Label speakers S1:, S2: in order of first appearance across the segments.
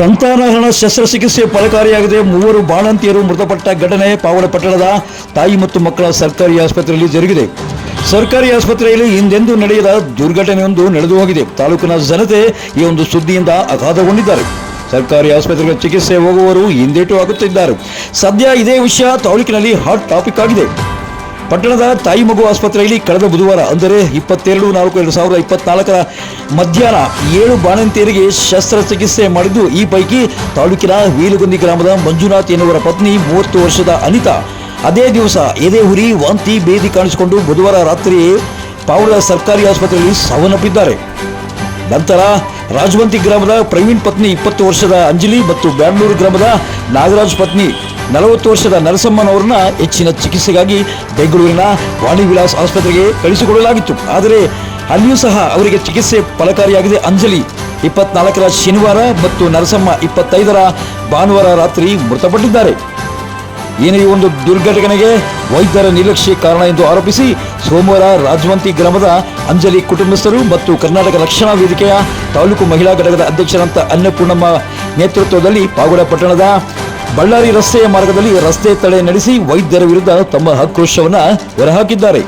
S1: ಸಂತಾನಹರಣ ಶಸ್ತ್ರಚಿಕಿತ್ಸೆ ಫಲಕಾರಿಯಾಗಿದೆ ಮೂವರು ಬಾಣಂತಿಯರು ಮೃತಪಟ್ಟ ಘಟನೆ ಪಾವಡ ಪಟ್ಟಣದ ತಾಯಿ ಮತ್ತು ಮಕ್ಕಳ ಸರ್ಕಾರಿ ಆಸ್ಪತ್ರೆಯಲ್ಲಿ ಜರುಗಿದೆ. ಸರ್ಕಾರಿ ಆಸ್ಪತ್ರೆಯಲ್ಲಿ ಹಿಂದೆಂದೂ ನಡೆಯದ ದುರ್ಘಟನೆಯೊಂದು ನಡೆದು ಹೋಗಿದೆ. ತಾಲೂಕಿನ ಜನತೆ ಈ ಒಂದು ಸುದ್ದಿಯಿಂದ ಅಗಾಧಗೊಂಡಿದ್ದಾರೆ. ಸರ್ಕಾರಿ ಆಸ್ಪತ್ರೆಗೆ ಚಿಕಿತ್ಸೆ ಹೋಗುವವರು ಹಿಂದೇಟು ಆಗುತ್ತಿದ್ದಾರೆ ಸದ್ಯ ಇದೇ ವಿಷಯ ತಾಲೂಕಿನಲ್ಲಿ ಹಾಟ್ ಟಾಪಿಕ್ ಆಗಿದೆ. ಪಟ್ಟಣದ ತಾಯಿ ಮಗು ಆಸ್ಪತ್ರೆಯಲ್ಲಿ ಕಳೆದ ಬುಧವಾರ, ಅಂದರೆ ಇಪ್ಪತ್ತೆರಡು, ನಾಲ್ಕು, ಎರಡು ಸಾವಿರದ ಇಪ್ಪತ್ನಾಲ್ಕರ ಮಧ್ಯಾಹ್ನ ಏಳು ಬಾಣಂತಿಯರಿಗೆ ಶಸ್ತ್ರಚಿಕಿತ್ಸೆ ಮಾಡಿದ್ದು, ಈ ಪೈಕಿ ತಾಲೂಕಿನ ವೀಲಗುಂದಿ ಗ್ರಾಮದ ಮಂಜುನಾಥ್ ಎನ್ನುವರ ಪತ್ನಿ ಮೂವತ್ತು ವರ್ಷದ ಅನಿತಾ. ಅದೇ ದಿವಸ ಎದೆ ಹುರಿ ವಾಂತಿ, ಬೇದಿ ಕಾಣಿಸಿಕೊಂಡು ಬುಧವಾರ ರಾತ್ರಿ ಪಾವಡ ಸರ್ಕಾರಿ ಆಸ್ಪತ್ರೆಯಲ್ಲಿ ಸಾವನ್ನಪ್ಪಿದ್ದಾರೆ. ನಂತರ ರಾಜವಂತಿ ಗ್ರಾಮದ ಪ್ರವೀಣ್ ಪತ್ನಿ ಇಪ್ಪತ್ತು ವರ್ಷದ ಅಂಜಲಿ ಮತ್ತು ಬ್ಯಾಂಗ್ಳೂರು ಗ್ರಾಮದ ನಾಗರಾಜ್ ಪತ್ನಿ ನಲವತ್ತು ವರ್ಷದ ನರಸಮ್ಮನವರನ್ನ ಹೆಚ್ಚಿನ ಚಿಕಿತ್ಸೆಗಾಗಿ ಬೆಂಗಳೂರಿನ ವಾಣಿ ವಿಲಾಸ್ ಆಸ್ಪತ್ರೆಗೆ ಕಳಿಸಿಕೊಡಲಾಗಿತ್ತು. ಆದರೆ ಅಲ್ಲಿಯೂ ಸಹ ಅವರಿಗೆ ಚಿಕಿತ್ಸೆ ಫಲಕಾರಿಯಾಗಿದೆ. ಅಂಜಲಿ ಇಪ್ಪತ್ನಾಲ್ಕರ ಶನಿವಾರ ಮತ್ತು ನರಸಮ್ಮ ಇಪ್ಪತ್ತೈದರ ಭಾನುವಾರ ರಾತ್ರಿ ಮೃತಪಟ್ಟಿದ್ದಾರೆ. ಏನೇ ಒಂದು ದುರ್ಘಟನೆಗೆ ವೈದ್ಯರ ನಿರ್ಲಕ್ಷ್ಯ ಕಾರಣ ಎಂದು ಆರೋಪಿಸಿ ಸೋಮವಾರ ರಾಜವಂತಿ ಗ್ರಾಮದ ಅಂಜಲಿ ಕುಟುಂಬಸ್ಥರು ಮತ್ತು ಕರ್ನಾಟಕ ರಕ್ಷಣಾ ವೇದಿಕೆಯ ತಾಲೂಕು ಮಹಿಳಾ ಘಟಕದ ಅಧ್ಯಕ್ಷರಂತ ಅನ್ನಪೂರ್ಣಮ್ಮ ನೇತೃತ್ವದಲ್ಲಿ ಪಾಗೋಡ ಪಟ್ಟಣದ ಬಳ್ಳಾರಿ ರಸ್ತೆಯ ಮಾರ್ಗದಲ್ಲಿ ರಸ್ತೆ ತಡೆ ನಡೆಸಿ ವೈದ್ಯರ ವಿರುದ್ಧ ತಮ್ಮ ಆಕ್ರೋಶವನ್ನು ಹೊರಹಾಕಿದ್ದಾರೆ.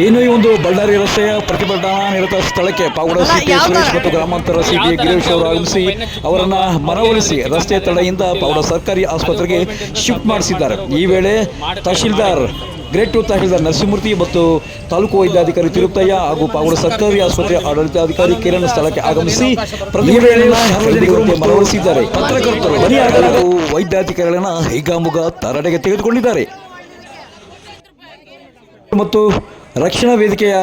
S1: ಏನು ಈ ಒಂದು ಬಳ್ಳಾರಿ ರಸ್ತೆಯ ಪ್ರತಿಭಟನಾ ನಿರತ ಸ್ಥಳಕ್ಕೆ ಪಾವಡ ಸಿಟಿ ಸುರೇಶ್ ಮತ್ತು ಗ್ರಾಮಾಂತರ ಸಿಟಿ ಗಿರೀಶ್ ಅವರು ಆಗಮಿಸಿ ಅವರನ್ನ ಮನವೊಲಿಸಿ ರಸ್ತೆ ತಡೆಯಿಂದ ಪಾವಡ ಸರ್ಕಾರಿ ಆಸ್ಪತ್ರೆಗೆ ಶಿಫ್ಟ್ ಮಾಡಿಸಿದ್ದಾರೆ. ಈ ವೇಳೆ ತಹಶೀಲ್ದಾರ್ ಗ್ರೇಟ್ ಟು ತಹಶೀಲ್ದಾರ್ ನರಸಿಂಹಮೂರ್ತಿ ಮತ್ತು ತಾಲೂಕು ವೈದ್ಯಾಧಿಕಾರಿ ತಿರುಪತಯ್ಯ ಹಾಗೂ ಪಾವಡ ಸರ್ಕಾರಿ ಆಸ್ಪತ್ರೆ ಆಡಳಿತಾಧಿಕಾರಿ ಕಿರಣ್ ಸ್ಥಳಕ್ಕೆ ಆಗಮಿಸಿ ಪ್ರತಿಭಟನೆಯನ್ನ ಮನವೊಲಿಸಿದ್ದಾರೆ. ಪತ್ರಕರ್ತರು ವೈದ್ಯಾಧಿಕಾರಿಗಳನ್ನ ಹೈಗಾಮುಗ ತರಡೆಗೆ ತೆಗೆದುಕೊಂಡಿದ್ದಾರೆ. ಮತ್ತು ರಕ್ಷಣಾ ವೇದಿಕೆಯ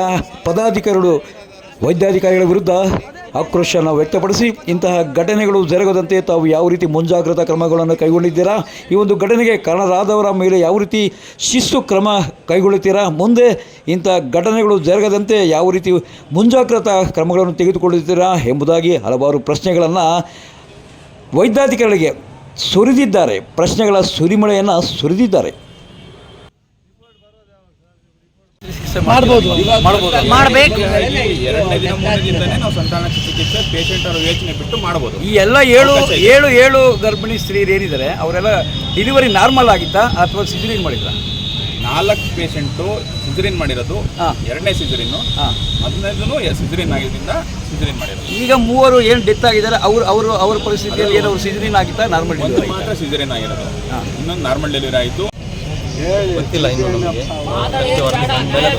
S1: ಪದಾಧಿಕಾರಿಗಳು, ವೈದ್ಯಾಧಿಕಾರಿಗಳ ವಿರುದ್ಧ ಆಕ್ರೋಶನ ವ್ಯಕ್ತಪಡಿಸಿ ಇಂತಹ ಘಟನೆಗಳು ಜರುಗದಂತೆ ತಾವು ಯಾವ ರೀತಿ ಮುಂಜಾಗ್ರತಾ ಕ್ರಮಗಳನ್ನು ಕೈಗೊಂಡಿದ್ದೀರಾ? ಈ ಒಂದು ಘಟನೆಗೆ ಕಾರಣರಾದವರ ಮೇಲೆ ಯಾವ ರೀತಿ ಶಿಸ್ತು ಕ್ರಮ ಕೈಗೊಳ್ಳುತ್ತೀರಾ? ಮುಂದೆ ಇಂಥ ಘಟನೆಗಳು ಜರುಗದಂತೆ ಯಾವ ರೀತಿ ಮುಂಜಾಗ್ರತಾ ಕ್ರಮಗಳನ್ನು ತೆಗೆದುಕೊಳ್ಳುತ್ತೀರಾ ಎಂಬುದಾಗಿ ಹಲವಾರು ಪ್ರಶ್ನೆಗಳನ್ನು ವೈದ್ಯಾಧಿಕಾರಿಗಳಿಗೆ ಸುರಿದಿದ್ದಾರೆ. ಪ್ರಶ್ನೆಗಳ ಸುರಿಮಳೆಯನ್ನು ಸುರಿದಿದ್ದಾರೆ.
S2: ಮಾಡ್ಬೋದು.
S3: ಮಾಡಬೇಕು.
S2: ಎರಡನೇ ದಿನ ಮೂರನೇ ನಾವು ಸಂತಾನ ಚಿಕಿತ್ಸೆ ಪೇಷಂಟ್ ಅವರ ಯೋಚನೆ ಬಿಟ್ಟು ಮಾಡಬಹುದು
S4: ಈ ಎಲ್ಲ ಏಳು ಏಳು ಏಳು ಗರ್ಭಿಣಿ ಸ್ತ್ರೀಯರು ಏನಿದ್ದಾರೆ ಅವರೆಲ್ಲ ಡೆಲಿವರಿ ನಾರ್ಮಲ್ ಆಗಿತ್ತಾ ಅಥವಾ ಸಿಜರಿನ್ ಮಾಡಿದ್ರಾ?
S2: ನಾಲ್ಕು ಪೇಷಂಟು ಸಿಜರಿನ್ ಮಾಡಿರೋದು
S4: ಹಾ.
S2: ಎರಡನೇ ಸಿಜರಿನ್ನು ಹದಿನೈದು ಸಿಜರಿನ್ ಆಗಿದ್ದರಿಂದ ಸಿಜರಿನ್ ಮಾಡಿರೋದು.
S4: ಈಗ ಮೂವರು ಏನು ಡೆತ್ ಆಗಿದ್ದಾರೆ ಅವರು ಅವರು ಅವ್ರ ಪರಿಸ್ಥಿತಿಯಲ್ಲಿ ಏನು ಸಿಜರಿನ್ ಆಗಿತ್ತಾ ನಾರ್ಮಲ್
S2: ಒಂದು
S4: ಡೆಲಿವರಿ
S2: ಮಾತ್ರ ಸಿಜರಿನ್ ಆಗಿರೋದು. ಇನ್ನೊಂದು ನಾರ್ಮಲ್ ಡೆಲಿವರಿ ಆಯಿತು.
S5: ಗೊತ್ತಿಲ್ಲ ಇನ್ನು ನಮಗೆ ಅದಕ್ಕೆ ವರದಿ ಬಂದ ಮೇಲೆ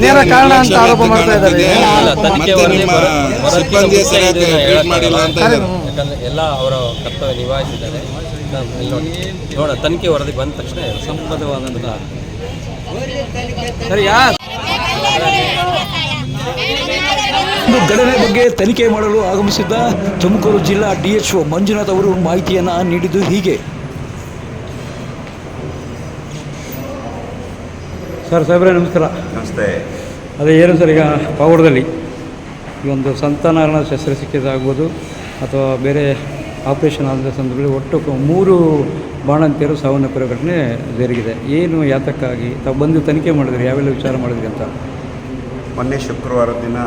S3: ನೇರ ಕಾರಣ ಅಂತ ಆರೋಪ ಮಾಡ್ತಾ ಇದ್ದಾರೆ
S5: ಇಲ್ಲ, ತನಿಖೆ
S6: ಮತ್ತೆ
S5: ವರದಿ
S6: ನಿಮ್ಮ
S5: ಬರ- ವರದಿ
S6: ಸಿಬ್ಬಂದಿಯ
S5: ಮುಗಿದ
S6: ಸರಿಯಾಗಿ
S5: ಇದನ್ನ
S6: ಟ್ರೀಟ್ ಮಾಡಿಲ್ಲ ಅಂತ ಇದ್ದಾರೆ.
S5: ಯಾಕಂದ್ರೆ ಎಲ್ಲ ಅವರ ಕರ್ತವ್ಯ ನಿಭಾಯಿಸಿದ್ದಾರೆ ನಾವು ಇಲ್ಲಿ ನೋಡಿ ನೋಡ ತನಿಖೆ ವರದಿ ಬಂದ ತಕ್ಷಣ ಸಂಬಂಧವಾದಂತಹ
S4: ಸರಿ ಯಾ
S1: ಒಂದು ಘಟನೆ ಬಗ್ಗೆ ತನಿಖೆ ಮಾಡಲು ಆಗಮಿಸಿದ್ದ ತುಮಕೂರು ಜಿಲ್ಲಾ ಡಿಎಚ್ಒ ಮಂಜುನಾಥ್ ಅವರು ಮಾಹಿತಿಯನ್ನು ನೀಡಿದ್ದು ಹೀಗೆ.
S7: ಸರ್ ಸಾಹೇಬ್ರೆ ನಮಸ್ಕಾರ.
S6: ನಮಸ್ತೆ.
S7: ಅದೇ ಏನು ಸರ್ ಈಗ ಪಾವಡದಲ್ಲಿ ಈ ಒಂದು ಸಂತಾನಹರಣ ಶಸ್ತ್ರಚಿಕಿತ್ಸೆ ಅಥವಾ ಬೇರೆ ಆಪರೇಷನ್ ಆದ ಸಂದರ್ಭದಲ್ಲಿ ಒಟ್ಟು ಮೂರು ಬಾಣಂತಿಯರು ಸಾವನ್ನಪ್ಪಿರೋ ಘಟನೆ ಜರುಗಿದೆ. ಏನು ಯಾತಕ್ಕಾಗಿ? ತಾವು ಬಂದು ತನಿಖೆ ಮಾಡಿದ್ರಿ ಯಾವೆಲ್ಲ ವಿಚಾರ ಮಾಡಿದ್ರಿ ಅಂತ?
S6: ಮೊನ್ನೆ ಶುಕ್ರವಾರ ದಿನ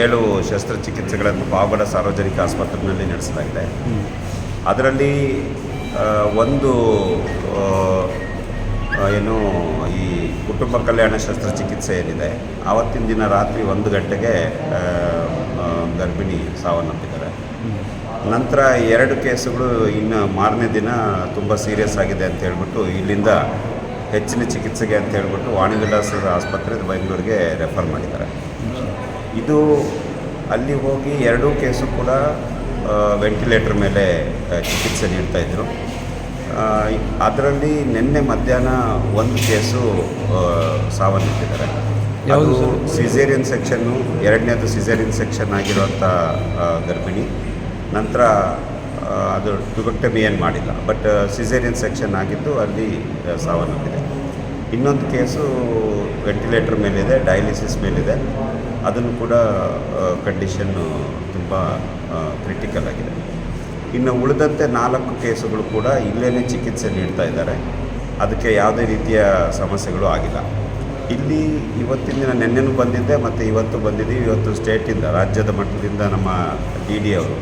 S6: ಏಳು ಶಸ್ತ್ರಚಿಕಿತ್ಸೆಗಳನ್ನು ಪಾವಗಡ ಸಾರ್ವಜನಿಕ ಆಸ್ಪತ್ರೆಯಲ್ಲಿ ನಡೆಸಲಾಗಿದೆ. ಅದರಲ್ಲಿ ಒಂದು ಏನು, ಈ ಕುಟುಂಬ ಕಲ್ಯಾಣ ಶಸ್ತ್ರಚಿಕಿತ್ಸೆ ಏನಿದೆ, ಆವತ್ತಿನ ದಿನ ರಾತ್ರಿ ಒಂದು ಗಂಟೆಗೆ ಗರ್ಭಿಣಿ ಸಾವನ್ನಪ್ಪಿದ್ದಾರೆ. ನಂತರ ಎರಡು ಕೇಸುಗಳು ಇನ್ನು ಮಾರನೇ ದಿನ ತುಂಬ ಸೀರಿಯಸ್ ಆಗಿದೆ ಅಂತ ಹೇಳ್ಬಿಟ್ಟು ಇಲ್ಲಿಂದ ಹೆಚ್ಚಿನ ಚಿಕಿತ್ಸೆಗೆ ಅಂತ ಹೇಳ್ಬಿಟ್ಟು ವಾಣಿ ವಿಲಾಸದ ಆಸ್ಪತ್ರೆ ಬೆಂಗಳೂರಿಗೆ ರೆಫರ್ ಮಾಡಿದ್ದಾರೆ. ಇದು ಅಲ್ಲಿ ಹೋಗಿ ಎರಡೂ ಕೇಸು ಕೂಡ ವೆಂಟಿಲೇಟರ್ ಮೇಲೆ ಚಿಕಿತ್ಸೆ ನೀಡ್ತಾ ಇದ್ದರು ಅದರಲ್ಲಿ ನಿನ್ನೆ ಮಧ್ಯಾಹ್ನ ಒಂದು ಕೇಸು ಸಾವನ್ನಿಟ್ಟಿದ್ದಾರೆ ಸಾವನ್ನಪ್ಪಿದ್ದಾರೆ.
S7: ಯಾವುದು
S6: ಅದು ಸಿಸೇರಿಯನ್ ಸೆಕ್ಷನ್ನು ಎರಡನೇದು ಸಿಸೇರಿಯನ್ ಸೆಕ್ಷನ್ ಆಗಿರುವಂಥ ಗರ್ಭಿಣಿ. ನಂತರ ಅದು ಟುಬೆಕ್ಟಮಿ ಏನು ಮಾಡಿಲ್ಲ. ಬಟ್ ಸಿಸೇರಿಯನ್ ಸೆಕ್ಷನ್ ಆಗಿದ್ದು ಅಲ್ಲಿ ಸಾವನ್ನಪ್ಪಿದೆ. ಇನ್ನೊಂದು ಕೇಸು ವೆಂಟಿಲೇಟರ್ ಮೇಲಿದೆ, ಡಯಾಲಿಸಿಸ್ ಮೇಲಿದೆ. ಅದನ್ನು ಕೂಡ ಕಂಡೀಷನ್ನು ತುಂಬ ಕ್ರಿಟಿಕಲ್ ಆಗಿದೆ. ಇನ್ನು ಉಳಿದಂತೆ ನಾಲ್ಕು ಕೇಸುಗಳು ಕೂಡ ಇಲ್ಲೇ ಚಿಕಿತ್ಸೆ ನೀಡ್ತಾ ಇದ್ದಾರೆ. ಅದಕ್ಕೆ ಯಾವುದೇ ರೀತಿಯ ಸಮಸ್ಯೆಗಳು ಆಗಿಲ್ಲ. ಇಲ್ಲಿ ಇವತ್ತಿನ ದಿನ ನಿನ್ನೆನೂ ಬಂದಿದ್ದೆ, ಮತ್ತು ಇವತ್ತು ಬಂದಿದ್ದೀವಿ. ಇವತ್ತು ಸ್ಟೇಟಿಂದ ರಾಜ್ಯದ ಮಟ್ಟದಿಂದ ನಮ್ಮ ಡಿ ಡಿ ಅವರು.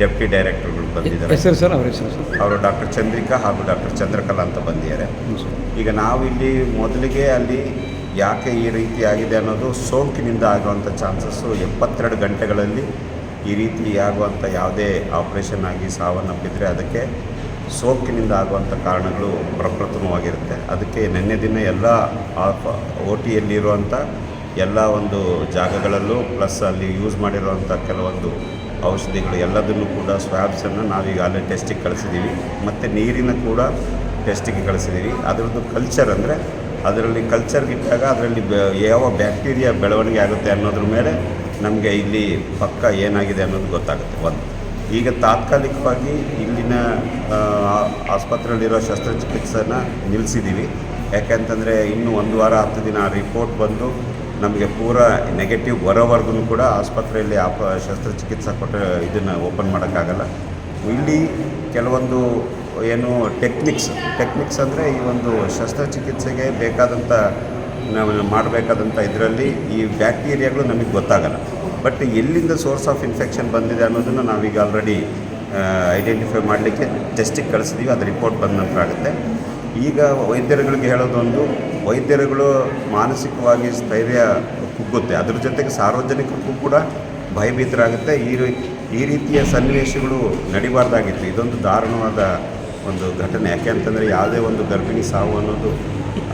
S6: ಡೆಪ್ಟಿ ಡೈರೆಕ್ಟರ್ಗಳು ಬಂದಿದ್ದಾರೆ.
S7: ಸರ್ ಸರ್ ಅವ್ರ ಹೆಸರು ಸರ್?
S6: ಅವರು ಡಾಕ್ಟರ್ ಚಂದ್ರಿಕಾ ಹಾಗೂ ಡಾಕ್ಟರ್ ಚಂದ್ರಕಲಾ ಅಂತ ಬಂದಿದ್ದಾರೆ. ಈಗ ನಾವಿಲ್ಲಿ ಮೊದಲಿಗೆ ಅಲ್ಲಿ ಯಾಕೆ ಈ ರೀತಿ ಆಗಿದೆ ಅನ್ನೋದು ಸೋಂಕಿನಿಂದ ಆಗುವಂಥ ಚಾನ್ಸಸ್ಸು ಎಪ್ಪತ್ತೆರಡು ಗಂಟೆಗಳಲ್ಲಿ ಈ ರೀತಿ ಆಗುವಂಥ ಯಾವುದೇ ಆಪ್ರೇಷನ್ ಆಗಿ ಸಾವನ್ನಪ್ಪಿದರೆ ಅದಕ್ಕೆ ಸೋಂಕಿನಿಂದ ಆಗುವಂಥ ಕಾರಣಗಳು ಪ್ರಪ್ರಥಮವಾಗಿರುತ್ತೆ. ಅದಕ್ಕೆ ನಿನ್ನೆ ದಿನ ಎಲ್ಲ ಓ ಟಿಯಲ್ಲಿರುವಂಥ ಎಲ್ಲ ಒಂದು ಜಾಗಗಳಲ್ಲೂ ಪ್ಲಸ್ ಅಲ್ಲಿ ಯೂಸ್ ಮಾಡಿರುವಂಥ ಕೆಲವೊಂದು ಔಷಧಿಗಳು ಎಲ್ಲದನ್ನು ಕೂಡ ಸ್ವ್ಯಾಬ್ಸನ್ನು ನಾವೀಗಾಗಲೇ ಟೆಸ್ಟಿಗೆ ಕಳಿಸಿದ್ದೀವಿ ಮತ್ತು ನೀರಿನ ಕೂಡ ಟೆಸ್ಟಿಗೆ ಕಳಿಸಿದ್ದೀವಿ ಅದರದ್ದು ಕಲ್ಚರ್ ಅಂದರೆ ಅದರಲ್ಲಿ ಕಲ್ಚರ್ಗಿಟ್ಟಾಗ ಅದರಲ್ಲಿ ಬೆ, ಯಾವ ಬ್ಯಾಕ್ಟೀರಿಯಾ ಬೆಳವಣಿಗೆ ಆಗುತ್ತೆ ಅನ್ನೋದ್ರ ಮೇಲೆ ನಮಗೆ ಇಲ್ಲಿ ಪಕ್ಕ ಏನಾಗಿದೆ ಅನ್ನೋದು ಗೊತ್ತಾಗುತ್ತೆ. ಒಂದು, ಈಗ ತಾತ್ಕಾಲಿಕವಾಗಿ ಇಲ್ಲಿನ ಆಸ್ಪತ್ರೆಯಲ್ಲಿರೋ ಶಸ್ತ್ರಚಿಕಿತ್ಸೆನ ನಿಲ್ಲಿಸಿದ್ದೀವಿ ಯಾಕೆಂತಂದರೆ ಇನ್ನೂ ಒಂದು ವಾರ ಹತ್ತು ದಿನ ರಿಪೋರ್ಟ್ ಬಂದು ನಮಗೆ ಪೂರ ನೆಗೆಟಿವ್ ಬರೋವರೆಗೂ ಕೂಡ ಆಸ್ಪತ್ರೆಯಲ್ಲಿ ಆಪ, ಶಸ್ತ್ರಚಿಕಿತ್ಸೆ ಕೊಟ್ಟ ಇದನ್ನು ಓಪನ್ ಮಾಡೋಕ್ಕಾಗಲ್ಲ. ಇಲ್ಲಿ ಕೆಲವೊಂದು ಏನು ಟೆಕ್ನಿಕ್ಸ್ ಟೆಕ್ನಿಕ್ಸ್ ಅಂದರೆ ಈ ಒಂದು ಶಸ್ತ್ರಚಿಕಿತ್ಸೆಗೆ ಬೇಕಾದಂಥ ನಾವು ಮಾಡಬೇಕಾದಂಥ ಇದರಲ್ಲಿ ಈ ಬ್ಯಾಕ್ಟೀರಿಯಾಗಳು ನಮಗೆ ಗೊತ್ತಾಗಲ್ಲ. ಬಟ್ ಎಲ್ಲಿಂದ ಸೋರ್ಸ್ ಆಫ್ ಇನ್ಫೆಕ್ಷನ್ ಬಂದಿದೆ ಅನ್ನೋದನ್ನು ನಾವೀಗ ಆಲ್ರೆಡಿ ಐಡೆಂಟಿಫೈ ಮಾಡಲಿಕ್ಕೆ ಟೆಸ್ಟಿಗೆ ಕಳಿಸಿದ್ದೀವಿ ಅದು ರಿಪೋರ್ಟ್ ಬಂದ ನಂತರ ಆಗುತ್ತೆ. ಈಗ ವೈದ್ಯರುಗಳಿಗೆ ಹೇಳೋದೊಂದು ವೈದ್ಯರುಗಳು ಮಾನಸಿಕವಾಗಿ ಸ್ಥೈರ್ಯ ಕುಗ್ಗುತ್ತೆ. ಅದ್ರ ಜೊತೆಗೆ ಸಾರ್ವಜನಿಕರಿಗೂ ಕೂಡ ಭಯಭೀತರಾಗುತ್ತೆ. ಈ ಈ ರೀತಿಯ ಸನ್ನಿವೇಶಗಳು ನಡಿಬಾರ್ದಾಗಿತ್ತು. ಇದೊಂದು ದಾರುಣವಾದ ಒಂದು ಘಟನೆ. ಯಾಕೆ ಅಂತಂದರೆ ಯಾವುದೇ ಒಂದು ಗರ್ಭಿಣಿ ಸಾವು ಅನ್ನೋದು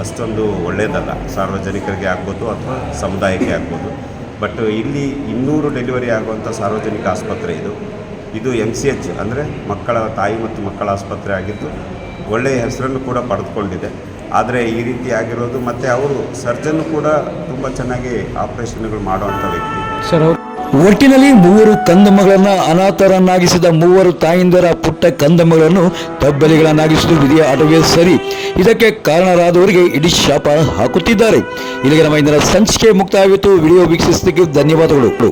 S6: ಅಷ್ಟೊಂದು ಒಳ್ಳೆಯದಲ್ಲ ಸಾರ್ವಜನಿಕರಿಗೆ ಆಗ್ಬೋದು ಅಥವಾ ಸಮುದಾಯಕ್ಕೆ ಆಗ್ಬೋದು. ಬಟ್ ಇಲ್ಲಿ ಇನ್ನೂರು ಡೆಲಿವರಿ ಆಗುವಂಥ ಸಾರ್ವಜನಿಕ ಆಸ್ಪತ್ರೆ ಇದು. ಇದು ಎಂ ಸಿ ಎಚ್ ಅಂದರೆ ಮಕ್ಕಳ ತಾಯಿ ಮತ್ತು ಮಕ್ಕಳ ಆಸ್ಪತ್ರೆ ಆಗಿದ್ದು ಒಳ್ಳೆಯ ಹೆಸರನ್ನು ಕೂಡ ಪಡೆದುಕೊಂಡಿದೆ. ಆದರೆ ಈ ರೀತಿ ಆಗಿರೋದು ಮತ್ತು ಅವರು ಸರ್ಜನ್ ಕೂಡ ತುಂಬ ಚೆನ್ನಾಗಿ ಆಪರೇಷನ್ಗಳು ಮಾಡುವಂಥ ವ್ಯಕ್ತಿ.
S7: ಸರ್ ಅವ್ರು
S1: ಒಟ್ಟಿನಲ್ಲಿ ಮೂವರು ಕಂದಮ್ಮಗಳನ್ನು ಅನಾಥರನ್ನಾಗಿಸಿದ ಮೂವರು ತಾಯಿಂದರ ಪುಟ್ಟ ಕಂದಮ್ಮಗಳನ್ನು ತಬ್ಬಲಿಗಳನ್ನಾಗಿಸುವುದು ವಿಧಿಯ ಆಟವೇ ಸರಿ. ಇದಕ್ಕೆ ಕಾರಣರಾದವರಿಗೆ ಇಡೀ ಶಾಪ ಹಾಕುತ್ತಿದ್ದಾರೆ. ಇಲ್ಲಿಗೆ ನಮ್ಮ ಇಂದಿನ ಸಂಚಿಕೆ ಮುಕ್ತಾಯವಿತ್ತು ವಿಡಿಯೋ ವೀಕ್ಷಿಸಿದ್ದಕ್ಕೆ ಧನ್ಯವಾದಗಳು.